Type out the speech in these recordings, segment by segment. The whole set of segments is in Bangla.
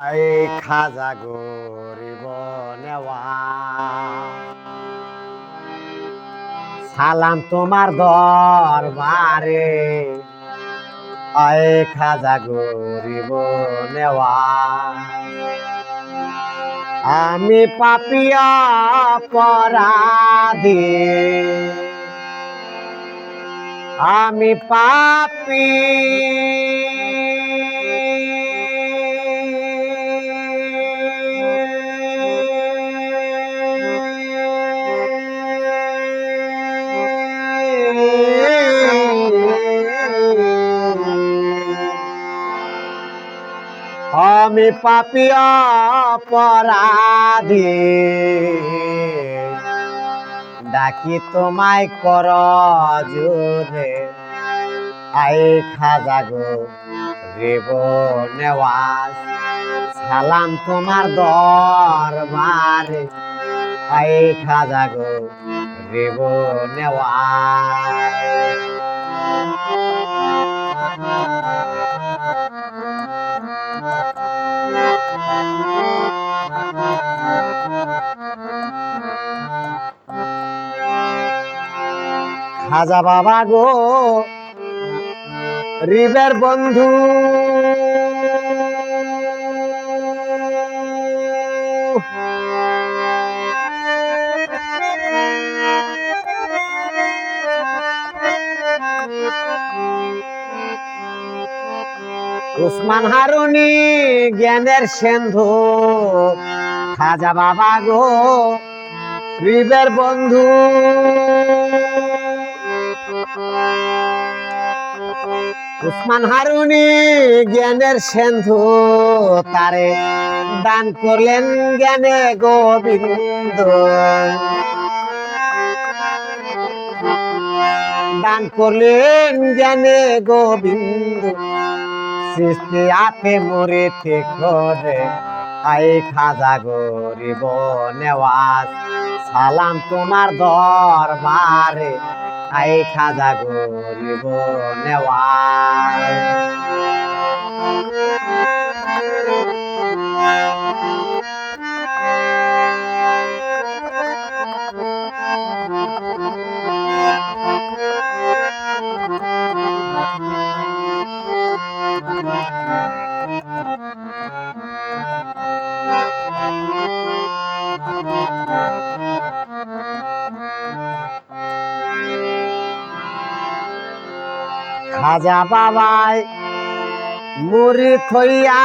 এই খাজা গরিব নেওয়া সালাম তোমার দরবারে। আয় খাজা গরিব নেওয়া আমি পাপিয়া পরাধী। আমি পাপি আমি পাপিয়া পরাধী ডাকি তোমায় কর জোরে। আই খাজা গো, রেব সালাম তোমার দরবারে। আই খাজা গো, রেব নেওয়াজ। খাজা বাবা গো। রিবের বন্ধু। উসমান হারুনি জ্ঞানের সিন্ধু। খাজা বাবা গো রিবের বন্ধু। উসমান হারুনি জ্ঞানের সিন্ধু, তারে দান করলেন জ্ঞানে গোবিন্দ। দান করলেন জ্ঞানে গোবিন্দ। সৃষ্টি আতে মরেতে করে আই খাজা গরিব নেওয়াজ। সালাম তোমার দরবারে আই খাজা গরিব নেওয়াজ খাজা বাবাই মুড়ি থইয়া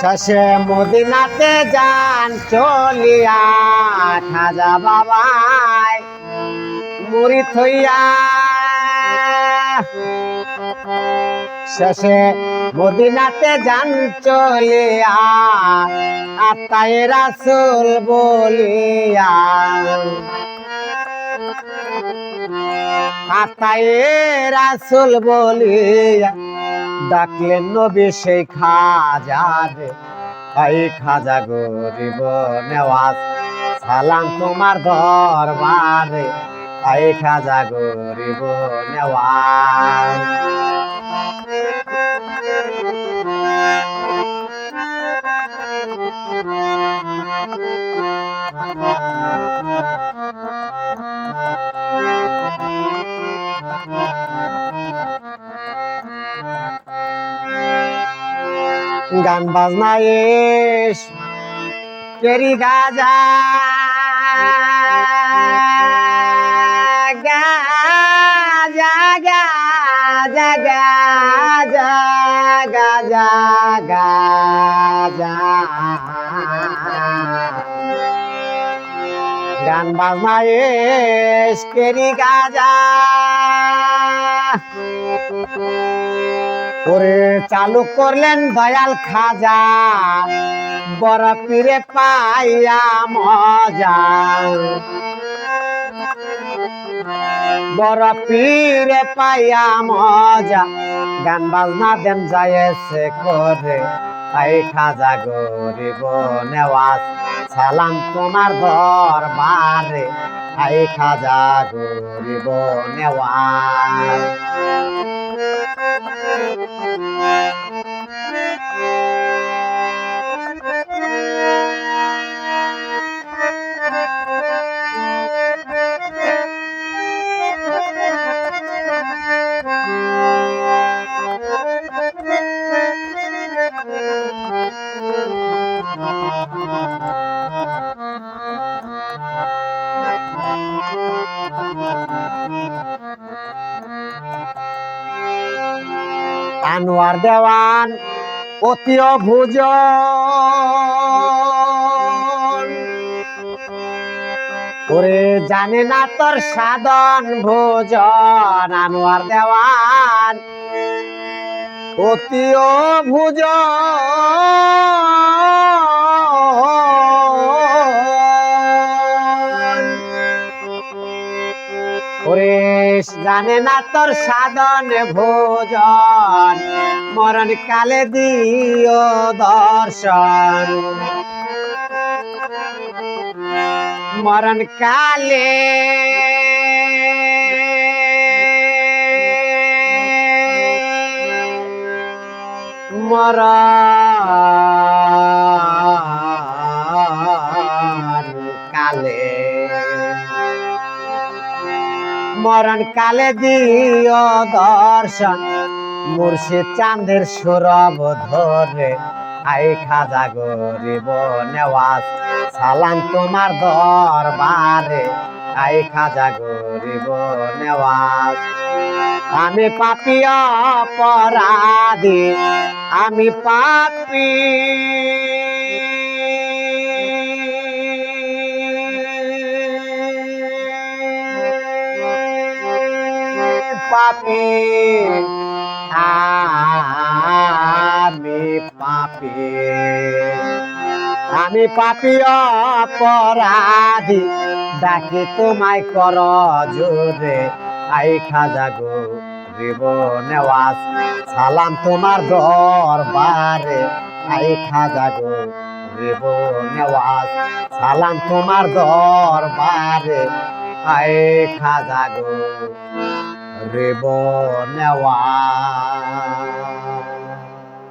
শেষে মদিনাতে যান চলিয়া খাজা বাবাই মুড়ি থইয়া শেষে মদিনাতে যান চলিয়া আত্মায় রাসুল বলিয়া। আত্মায় রাসুল বলিয়া ডাকলেন, নবী সেই খাজারে এই খাজা গরিব নেওয়াজ, সালাম তোমার দরবারে, এই খাজা গরিব নেওয়াজ। গান বাজনা এস কেরি গাজা। গান বাজনা এস কেরি গাজা। ওরে চালু করলেন দয়াল খাজা, বড় পীরে পাইয়া মজা। বড় পীরে পাইয়া মজা, গান বাজনা দেন যায়ছে করে। আই খাজা গরিব নেওয়াজ, সালাম তোমার দরবারে। আই খাজা গরিব নেওয়াজ আনোয়ার দেওয়ান, অতীয় ভুজ ওরে জানে না তোর সাধন ভোজন, আনোয়ার দেওয়ান, অতীয় ভুজ ওরে জানে না তোর সাধন ভোজন। মরণ কালে দিও দর্শন। মরণ কালে মরণ মরণ কালে দিও দর্শন। মুর্শিদ চাঁদের সুরব ধরে আই খাজা গরিব নেওয়াজ। সালাম তোমার দরবারে, আই খাজা গরিব নেওয়াজ। আমি পাপি অপরাধী, আমি পাপি আমি পাপি। আমি পাপি অপরাধী। ডাকি তোমায় কর জোরে। আই খাজা গো নেওয়াজ সালাম তোমার দরবারে। আই খাজা গো নেওয়াজ সালাম তোমার দরবারে। আই খাজা গো। রিব নেওয়াজ